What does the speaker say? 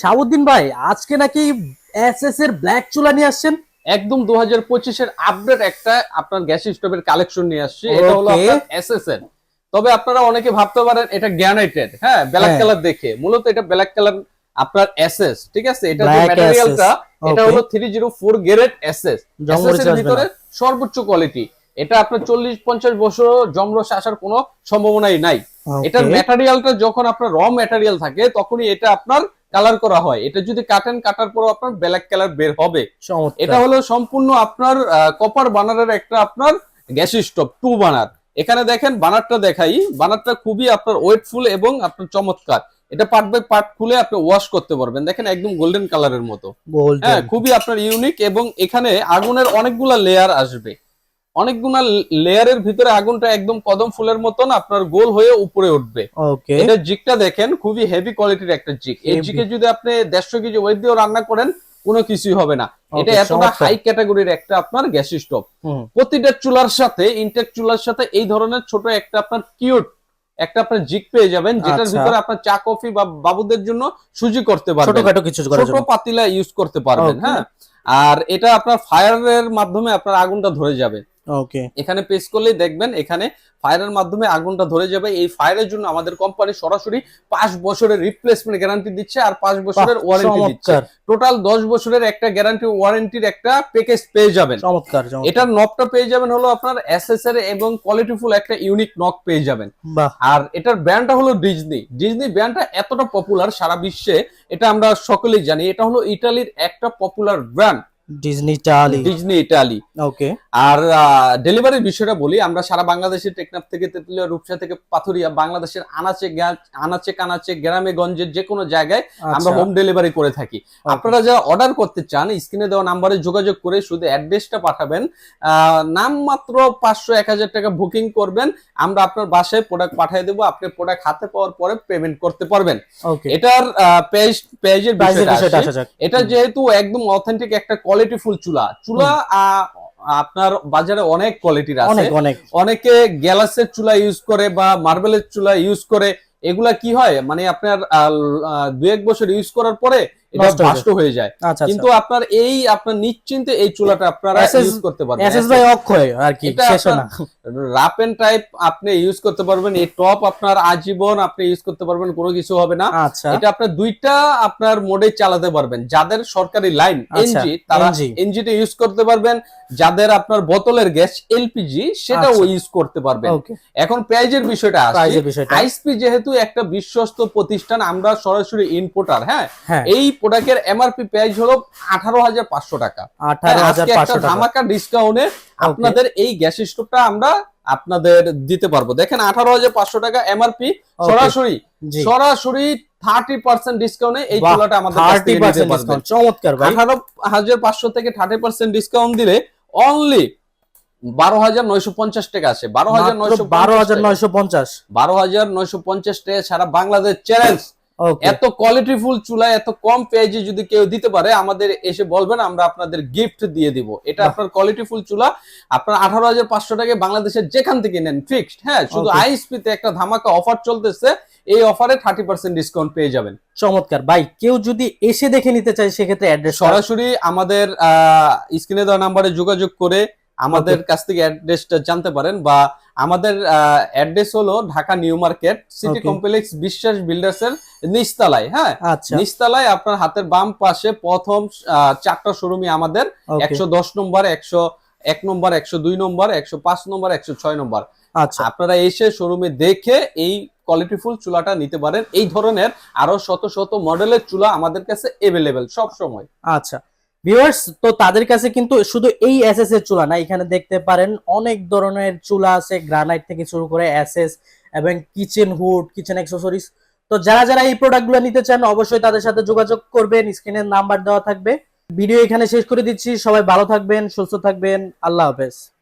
শাহাবুদ্দিন ভাই আজকে নাকি এসএস এর ব্ল্যাক চুলা নিয়ে আসছেন? একদম দু হাজার পঁচিশের আপডেট একটা আপনার গ্যাস স্টোভের কালেকশন নিয়ে আসছে। এটা হলো এসএস এর। তবে আপনারা অনেকে ভাবতে পারেন এটা গ্রানাইটেড হ্যাঁ ব্ল্যাক। কালার দেখে। মূলত এটা ব্ল্যাক কালার আপনার এসএস ঠিক আছে? এটা যে ম্যাটেরিয়ালটা এটা হলো three zero four grade SS SS এর ভিতরে সর্বোচ্চ কোয়ালিটি এটা আপনার চল্লিশ পঞ্চাশ বছর জমরস আসার কোনো সম্ভাবনাই নাই। এটার ম্যাটেরিয়ালটা যখন আপনার র ম্যাটেরিয়াল থাকে তখনই এটা আপনার কালার করা হয়। এটা যদি কাটেন কাটার পর আপনার ব্ল্যাক কালার বের হবে। এটা হলো সম্পূর্ণ আপনার কপার বানারের একটা আপনার গ্যাস স্টোভ টু বানার এখানে দেখেন বানারটা দেখাই। বানারটা খুবই আপনার ওয়েটফুল এবং আপনার চমৎকার। এটা পার্ট বাই পার্ট খুলে আপনি ওয়াশ করতে পারবেন। দেখেন একদম গোল্ডেন কালারের মতো। হ্যাঁ খুবই আপনার ইউনিক এবং এখানে আগুনের অনেকগুলা লেয়ার আসবে। অনেকগুলা লেয়ারের ভিতরে আগুনটা একদম কদম ফুলের মতন আপনার গোল হয়ে উপরে উঠবে। এটা জিকটা দেখেন খুবই হেভি কোয়ালিটির একটা জিক এই জিকে যদি আপনি দেড়শো কেজি ওয়েট দিয়েও রান্না করেন কোনো কিছুই হবে না। এটা এতটা হাই ক্যাটাগরির একটা আপনার গ্যাস স্টোভ। প্রতিটা চুলার সাথে ইনটেক চুলার সাথে এই ধরনের ছোট একটা আপনার কিউট একটা আপনার জিক পেয়ে যাবেন যেটার আচ্ছা। ভিতরে আপনার চা কফি বা বাবুদের জন্য সুজি করতে পারবেন। ছোটখাটো কিছু করার ছোট পাতিলা ইউজ করতে পারবেন হ্যাঁ। আর এটা আপনার ফায়ারের মাধ্যমে আপনার আগুনটা ধরে যাবে। ওকে এখানে পেস করলেই দেখবেন এখানে ফায়ারের মাধ্যমে আগুনটা ধরে যাবে। এই ফায়ারের জন্য আমাদের কোম্পানি সরাসরি পাঁচ বছরের রিপ্লেসমেন্ট গ্যারান্টি দিচ্ছে আর পাঁচ বছরের ওয়ারেন্টি দিচ্ছে। টোটাল দশ বছরের একটা গ্যারান্টি ওয়ারেন্টির একটা প্যাকেজ পেয়ে যাবেন। চমৎকার। এটার নবটা পেয়ে যাবেন হলো আপনার এসএস এর এবং কোয়ালিটিফুল একটা ইউনিক নক পেয়ে যাবেন। আর এটার ব্র্যান্ডটা হলো ডিজনি ডিজনি ব্র্যান্ডটা এতটা পপুলার সারা বিশ্বে এটা আমরা সকলেই জানি। এটা হলো ইটালির একটা পপুলার ব্র্যান্ড ডিজনি টালি ডিজনি ইটালি ওকে আর ডেলিভারির বিষয়টা বলি আমরা সারা বাংলাদেশের টেকনাফ থেকে তেতুলিয়া রূপসা থেকে পাথুরিয়া বাংলাদেশের আনাচে আনাচে কানাচে গ্রামে গঞ্জের যে কোনো জায়গায় আচ্ছা। আমরা হোম ডেলিভারি করে থাকি। আপনারা যারা অর্ডার করতে চান স্ক্রিনে দেওয়া নাম্বারে যোগাযোগ করে শুধু অ্যাড্রেসটা পাঠাবেন। নাম মাত্র পাঁচশো এক হাজার টাকা বুকিং করবেন। আমরা আপনার বাসায় প্রোডাক্ট পাঠিয়ে দেবো আপনি প্রোডাক্ট হাতে পাওয়ার পরে পেমেন্ট করতে পারবেন। এটার পেজ পেজের এটা যেহেতু একদম অথেন্টিক একটা কোয়ালিটিফুল চুলা। চুলা আহ, আপনার বাজারে অনেক কোয়ালিটির আছে। অনেক গ্যালাসের চুলা ইউজ করে বা মার্বেলের চুলা ইউজ করে। এগুলা কি হয়? মানে আপনার দু এক বছর ইউজ করার পরে এটা নষ্ট হয়ে যায়। যায়। আচ্ছা কিন্তু আপনার এই আপনার নিশ্চিন্তে এই চুলাটা আপনারা ইউজ করতে পারবেন। এসএস ভাই অক্ষয় আর কি শেষ না। রাপ এন্ড টাইপ আপনি ইউজ করতে পারবেন। এই টপ আপনার আজীবন আপনি ইউজ করতে পারবেন কোনো কিছু হবে না। আচ্ছা। এটা আপনার দুইটা আপনার মোডে চালাতে পারবেন। যাদের সরকারি লাইন আচ্ছা, এনজি তারা এনজিটা ইউজ করতে পারবেন। যাদের আপনার বোতলের গ্যাস এলপিজি সেটাও আচ্ছা। ইউজ করতে পারবেন। এখন প্রাইজের বিষয়টা আইসপি যেহেতু একটা বিশ্বস্ত প্রতিষ্ঠান আমরা সরাসরি ইম্পোর্টার হ্যাঁ? হ্যাঁ। এই প্রোডাক্টের এমআরপি প্রাইস হলো আঠারো হাজার পাঁচশো টাকা। আঠারো হাজার একটা পাঁচশো ধামাকা ডিসকাউন্টে আপনাদের এই গ্যাস স্টোভটা আমরা আপনাদের দিতে পারব। দেখেন আঠারো হাজার পাঁচশো টাকা এমআরপি সরাসরি সরাসরি থার্টি পার্সেন্ট ডিসকাউন্টে এই চুলাটা আমাদের থার্টি পার্সেন্ট ডিসকাউন্ট চমৎকার আঠারো হাজার পাঁচশো থেকে থার্টি পার্সেন্ট ডিসকাউন্ট দিলে অনলি বারো হাজার নয়শো পঞ্চাশ টাকা আছে বারো হাজার নয়শো বারো হাজার নয়শো পঞ্চাশ। বারো হাজার নয়শো পঞ্চাশ টাকা সারা বাংলাদেশ চ্যালেঞ্জ এত কোয়ালিটিফুল চুলা এত কম পেঁয়াজে যদি কেউ দিতে পারে আমাদের এসে বলবেন আমরা আপনাদের গিফট দিয়ে দিব। এটা। আপনার কোয়ালিটিফুল চুলা। আপনার আঠারো হাজার পাঁচশো টাকায় বাংলাদেশের যেখান থেকে নেন ফিক্সড হ্যাঁ শুধু Okay. আইএসপি তে একটা ধামাকা অফার চলতেছে এই অফারে থার্টি পার্সেন্ট ডিসকাউন্ট পেয়ে যাবেন। চমৎকার। ভাই কেউ যদি এসে দেখে নিতে চায় সেক্ষেত্রে অ্যাড্রেস সরাসরি আমাদের স্ক্রিনে দেওয়া নাম্বারে যোগাযোগ করে আমাদের কাছ থেকে অ্যাড্রেসটা জানতে পারেন বা আমাদের অ্যাড্রেস হলো Dhaka new market city complex Biswas builders এর নিচতলায় হ্যাঁ? আচ্ছা। নিচতলায় আপনার হাতের বাম পাশে প্রথম চারটা শোরুমই আমাদের একশো দশ নম্বর একশো এক নম্বর একশো দুই নম্বর একশো পাঁচ নম্বর একশো ছয় নম্বর। আচ্ছা। আপনারা এসে শোরুমে দেখে এই কোয়ালিটিফুল চুলাটা নিতে পারেন। এই ধরনের আরও শত শত মডেলের চুলা আমাদের কাছে এভেলেবেল সব সময়। আচ্ছা। ভিউয়ার্স তো তাদের কাছে কিন্তু শুধু এই এসএস এর চুলা না, এখানে দেখতে পারেন অনেক ধরনের চুলা আছে গ্রানাইট থেকে শুরু করে এসএস এবং কিচেন হুড কিচেন অ্যাক্সেসরিজ তো যারা যারা এই প্রোডাক্টগুলো নিতে চান, অবশ্যই তাদের সাথে যোগাযোগ করবেন স্ক্রিনের নাম্বার দেওয়া থাকবে। ভিডিও এখানে শেষ করে দিচ্ছি, সবাই ভালো থাকবেন, সুস্থ থাকবেন, আল্লাহ হাফেজ।